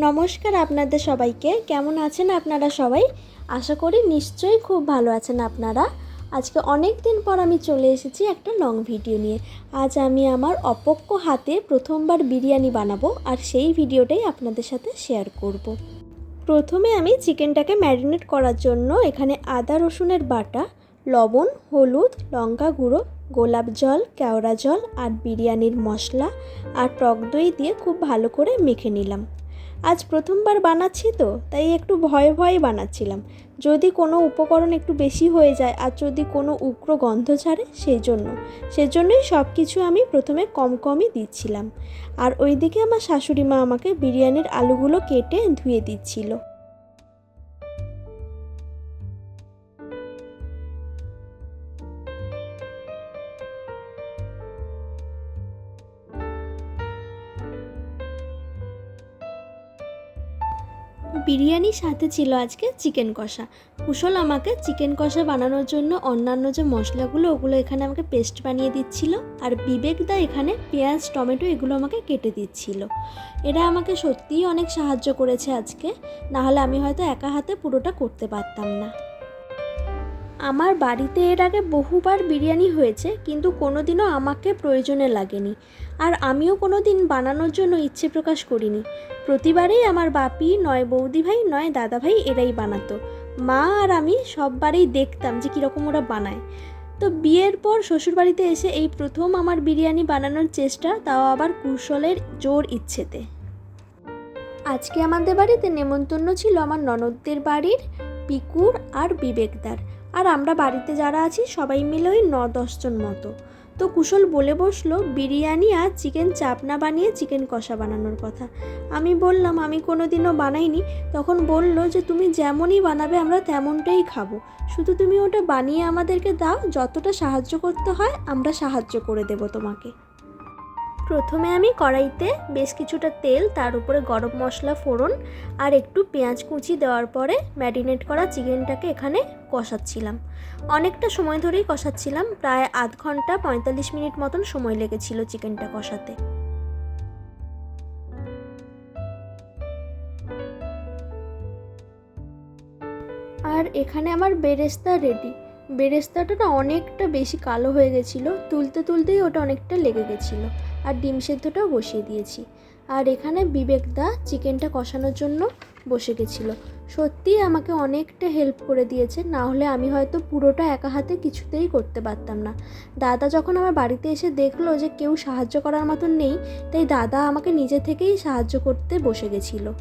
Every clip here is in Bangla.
নমস্কার আপনাদের সবাইকে। কেমন আছেন আপনারা সবাই? আশা করি নিশ্চয়ই খুব ভালো আছেন আপনারা। আজকে অনেক দিন পর আমি চলে এসেছি একটা লং ভিডিও নিয়ে। আজ আমি আমার অপক্ষ হাতে প্রথমবার বিরিয়ানি বানাবো আর সেই ভিডিওটাই আপনাদের সাথে শেয়ার করব। প্রথমে আমি চিকেনটাকে ম্যারিনেট করার জন্য এখানে আদা, রসুনের বাটা, লবণ, হলুদ, লঙ্কা গুঁড়ো, গোলাপ জল, কেওড়া জল আর বিরিয়ানির মশলা আর টক দই দিয়ে খুব ভালো করে মেখে নিলাম। আজ প্রথমবার বানাচ্ছি তো, তাই একটু ভয়ে ভয়ে বানাচ্ছিলাম। যদি কোনো উপকরণ একটু বেশি হয়ে যায় আর যদি কোনো উগ্র গন্ধ ছাড়ে, সেই জন্য। সেজন্যই সব কিছু আমি প্রথমে কম কমই দিচ্ছিলাম। আর ওইদিকে আমার শাশুড়ি মা আমাকে বিরিয়ানির আলুগুলো কেটে ধুয়ে দিচ্ছিল। বিরিয়ানির সাথে ছিল আজকে চিকেন কষা। কুশল আমাকে চিকেন কষা বানানোর জন্য অন্যান্য যে মশলাগুলো, ওগুলো এখানে আমাকে পেস্ট বানিয়ে দিচ্ছিল আর বিবেকদা এখানে পেঁয়াজ, টমেটো এগুলো আমাকে কেটে দিচ্ছিল। এরা আমাকে সত্যিই অনেক সাহায্য করেছে আজকে, নাহলে আমি হয়তো একা হাতে পুরোটা করতে পারতাম না। আমার বাড়িতে এর আগে বহুবার বিরিয়ানি হয়েছে, কিন্তু কোনোদিনও আমাকে প্রয়োজনে লাগেনি। আর আমিও কোনো দিন বানানোর জন্য ইচ্ছে প্রকাশ করিনি। প্রতিবারেই আমার বাপি, নয় বৌদি ভাই নয় দাদা ভাই এরাই বানাতো। মা আর আমি সববারেই দেখতাম যে কীরকম ওরা বানায়। তো বিয়ের পর শ্বশুরবাড়িতে এসে এই প্রথম আমার বিরিয়ানি বানানোর চেষ্টা, তাও আবার কুশলের জোর ইচ্ছেতে। আজকে আমাদের বাড়িতে নেমন্তন্ন ছিল আমার ননদদের বাড়ির, পিকুর আর বিবেকদার। আর আমরা বাড়িতে যারা আছি সবাই মিলে ওই ন দশজন মতো। তো কুশল বলে বসল, বিরিয়ানি আর চিকেন চাপ না বানিয়ে চিকেন কষা বানানোর কথা। আমি বললাম, আমি কোনো দিনও বানাইনি। তখন বলল যে, তুমি যেমনই বানাবে আমরা তেমনটাই খাব। শুধু তুমি ওটা বানিয়ে আমাদেরকে দাও, যতটা সাহায্য করতে হয় আমরা সাহায্য করে দেব তোমাকে। প্রথমে আমি কড়াইতে বেশ কিছুটা তেল, তার উপরে গরম মশলা, ফোড়ন আর একটু পেঁয়াজ কুচি দেওয়ার পরে ম্যারিনেট করা চিকেনটাকে এখানে কষাচ্ছিলাম। অনেকটা সময় ধরেই কষাচ্ছিলাম, প্রায় আধ ঘণ্টা পঁয়তাল্লিশ মিনিট মতন সময় লেগেছিল চিকেনটা কষাতে। আর এখানে আমার বেরেস্তা রেডি বেরেস্তাটা না অনেকটা বেশি কালো হয়ে গেছিল, তুলতে তুলতেই ওটা অনেকটা লেগে গেছিল, আর ডিম সেদ্ধটাও বসিয়ে দিয়েছি। আর এখানে বিবেকদা চিকেনটা কষানোর জন্য বসে গেছিল। সত্যিই আমাকে অনেকটা হেল্প করে দিয়েছে, না হলে আমি হয়তো পুরোটা একা হাতে কিছুতেই করতে পারতাম না। দাদা যখন আমার বাড়িতে এসে দেখল যে কেউ সাহায্য করার মতন নেই, তাই দাদা আমাকে নিজে থেকেই সাহায্য করতে বসে গেছিল।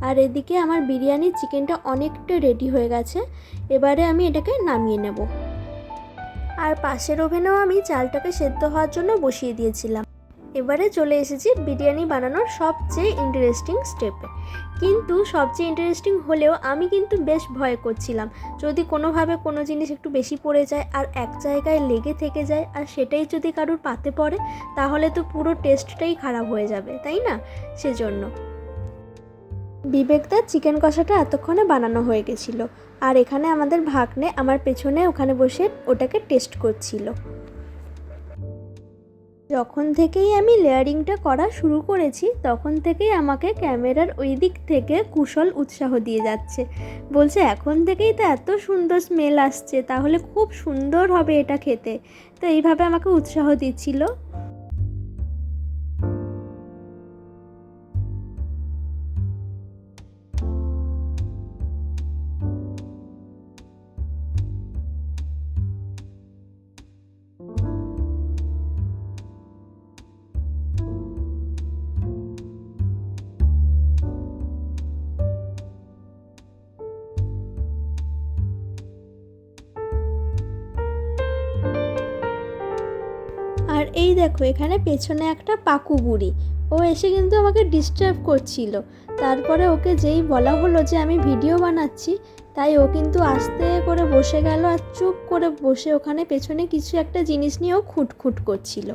আর এদিকে আমার বিরিয়ানির চিকেনটা অনেকটা রেডি হয়ে গেছে। এবারে আমি এটাকে নামিয়ে নেব। আর পাশের ওভেনেও আমি চালটাকে সেদ্ধ হওয়ার জন্য বসিয়ে দিয়েছিলাম। এবারে চলে এসেছি বিরিয়ানি বানানোর সবচেয়ে ইন্টারেস্টিং স্টেপে কিন্তু সবচেয়ে ইন্টারেস্টিং হলেও আমি কিন্তু বেশ ভয় করছিলাম। যদি কোনোভাবে কোনো জিনিস একটু বেশি পড়ে যায় আর এক জায়গায় লেগে থেকে যায় আর সেটাই যদি কারুর পাতে পড়ে, তাহলে তো পুরো টেস্টটাই খারাপ হয়ে যাবে, তাই না? সেজন্য। বিবেকদার চিকেন কষাটা এতক্ষণে বানানো হয়ে গেছিল। আর এখানে আমাদের ভাগ্নে আমার পেছনে ওখানে বসে ওটাকে টেস্ট করছিল। যখন থেকেই আমি লেয়ারিংটা করা শুরু করেছি, তখন থেকেই আমাকে ক্যামেরার ওই দিক থেকে কুশল উৎসাহ দিয়ে যাচ্ছে। বলছে, এখন থেকেই তো এত সুন্দর স্মেল আসছে, তাহলে খুব সুন্দর হবে এটা খেতে। তো এইভাবে আমাকে উৎসাহ দিচ্ছিল। এই দেখো, এখানে পেছনে একটা পাকু বুড়ি। ও এসে কিন্তু আমাকে ডিস্টার্ব করছিল। তারপরে ওকে যেই বলা হলো যে আমি ভিডিও বানাচ্ছি, তাই ও কিন্তু আস্তে করে বসে গেল আর চুপ করে বসে ওখানে পেছনে কিছু একটা জিনিস নিয়েও খুঁটখুট করছিল।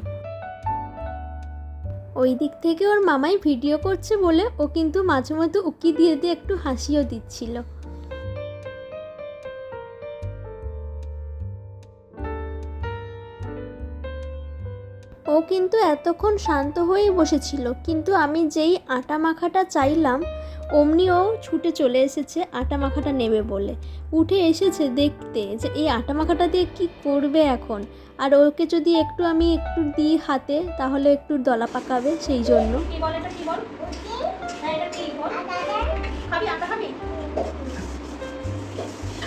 ওই দিক থেকে ওর মামাই ভিডিও করছে বলে ও কিন্তু মাঝে মধ্যে উকি দিয়ে দিয়ে একটু হাসিও দিচ্ছিল। কিন্তু এতক্ষণ শান্ত হয়েই বসেছিল। কিন্তু আমি যেই আটা মাখাটা চাইলাম অমনি ও ছুটে চলে এসেছে আটা মাখাটা নেবে বলে। উঠে এসেছে দেখতে যে এই আটা মাখাটা দিয়ে কি করবে এখন? আর ওকে যদি একটু আমি একটু দিই হাতে তাহলে একটু দলা পাকাবে সেই জন্য।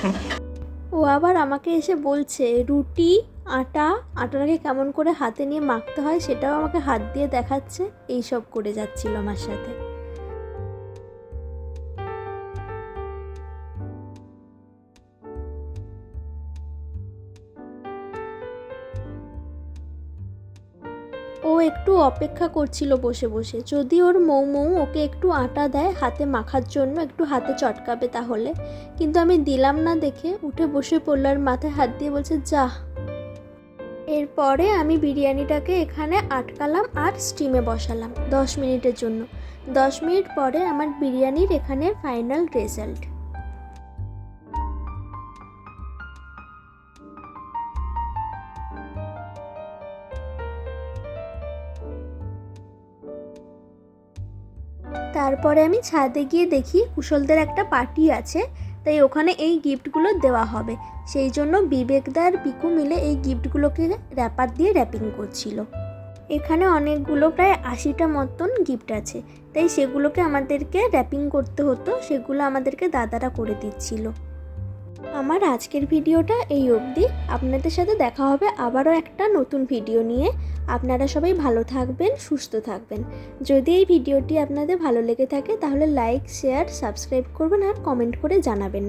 হ্যাঁ ও আবার আমাকে এসে বলছে রুটি আটা, আটাটাকে কেমন করে হাতে নিয়ে মাখতে হয় সেটাও আমাকে হাত দিয়ে দেখাচ্ছে। এই সব করে যাচ্ছিল আমার সাথে। ও একটু অপেক্ষা করছিল বসে বসে। যদি ওর মৌ মৌ ওকে একটু আটা দেয় হাতে মাখার জন্য, একটু হাতে চটকাবে তাহলে। কিন্তু আমি দিলাম না দেখে, উঠে বসে পড়ল আর মাথায় হাত দিয়ে বলছে যা এরপরে আমি বিরিয়ানিটাকে এখানে আটকালাম আর স্টিমে বসালাম দশ মিনিটের জন্য। দশ মিনিট পরে আমার বিরিয়ানির এখানে ফাইনাল রেজাল্ট। তারপরে আমি ছাদে গিয়ে দেখি কুশলদের একটা পার্টি আছে। তাই ওখানে এই গিফটগুলো দেওয়া হবে। সেই জন্য বিবেকদার পিকু মিলে এই গিফটগুলোকে র্যাপার দিয়ে র্যাপিং করছিল। এখানে অনেকগুলো প্রায় আশিটা মতন গিফট আছে। তাই সেগুলোকে আমাদেরকে র্যাপিং করতে হতো, সেগুলো আমাদেরকে দাদারা করে দিচ্ছিল। আমার আজকের ভিডিওটা এই অবধি। আপনাদের সাথে দেখা হবে আবারও একটা নতুন ভিডিও নিয়ে। আপনারা সবাই ভালো থাকবেন, সুস্থ থাকবেন। যদি এই ভিডিওটি আপনাদের ভালো লেগে থাকে, তাহলে লাইক শেয়ার সাবস্ক্রাইব করবেন আর কমেন্ট করে জানাবেন।